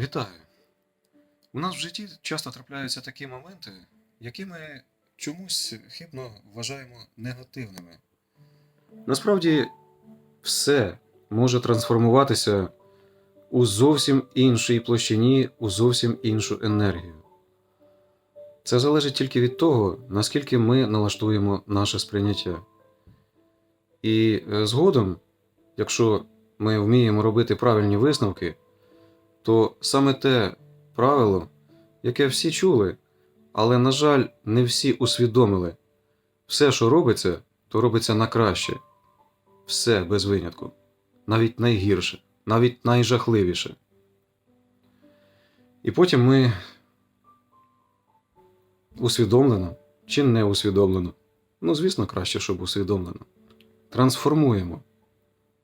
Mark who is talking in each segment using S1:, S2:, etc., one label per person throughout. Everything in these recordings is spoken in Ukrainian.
S1: Вітаю! У нас в житті часто трапляються такі моменти, які ми чомусь хибно вважаємо негативними. Насправді, все може трансформуватися у зовсім іншій площині, у зовсім іншу енергію. Це залежить тільки від того, наскільки ми налаштуємо наше сприйняття. І е, згодом, якщо ми вміємо робити правильні висновки, то саме те правило, яке всі чули, але, на жаль, не всі усвідомили. Все, що робиться, то робиться на краще. Все без винятку. Навіть найгірше, навіть найжахливіше. І потім ми усвідомлено чи не усвідомлено. Ну, звісно, краще, щоб усвідомлено. Трансформуємо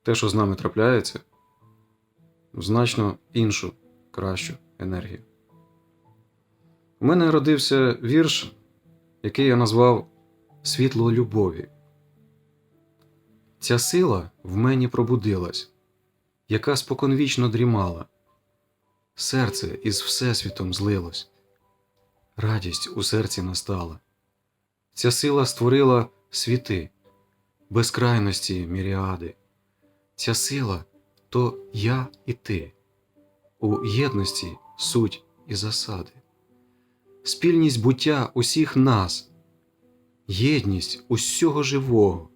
S1: те, що з нами трапляється, значно іншу, кращу енергію. У мене родився вірш, який я назвав Світло любові. Ця сила в мені пробудилась, яка споконвічно дрімала. Серце із Всесвітом злилось, радість у серці настала. Ця сила створила світи, безкрайності міріади. Ця сила то я і ти, у єдності суть і засади, спільність буття усіх нас, єдність усього живого,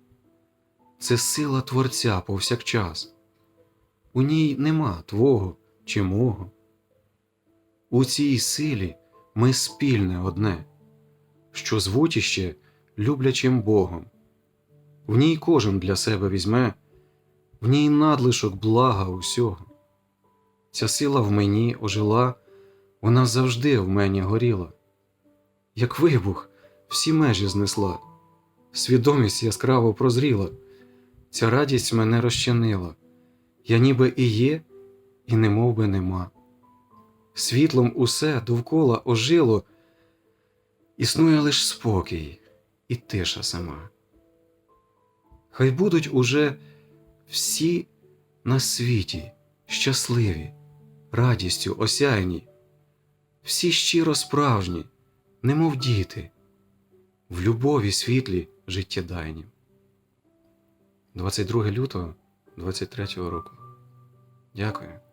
S1: це сила Творця повсякчас. У ній нема твого чи мого. У цій силі ми спільне одне, що звуть люблячим Богом. В ній кожен для себе візьме в ній надлишок блага усього. Ця сила в мені ожила, вона завжди в мені горіла. Як вибух, всі межі знесла, свідомість яскраво прозріла, ця радість мене розчинила. Я ніби і є, і немов би нема. Світлом усе довкола ожило, існує лиш спокій і тиша сама. Хай будуть уже всі на світі щасливі, радістю осяйні, всі щиро справжні, немов діти, в любові світлі життєдайні. 22 лютого 23 року. Дякую.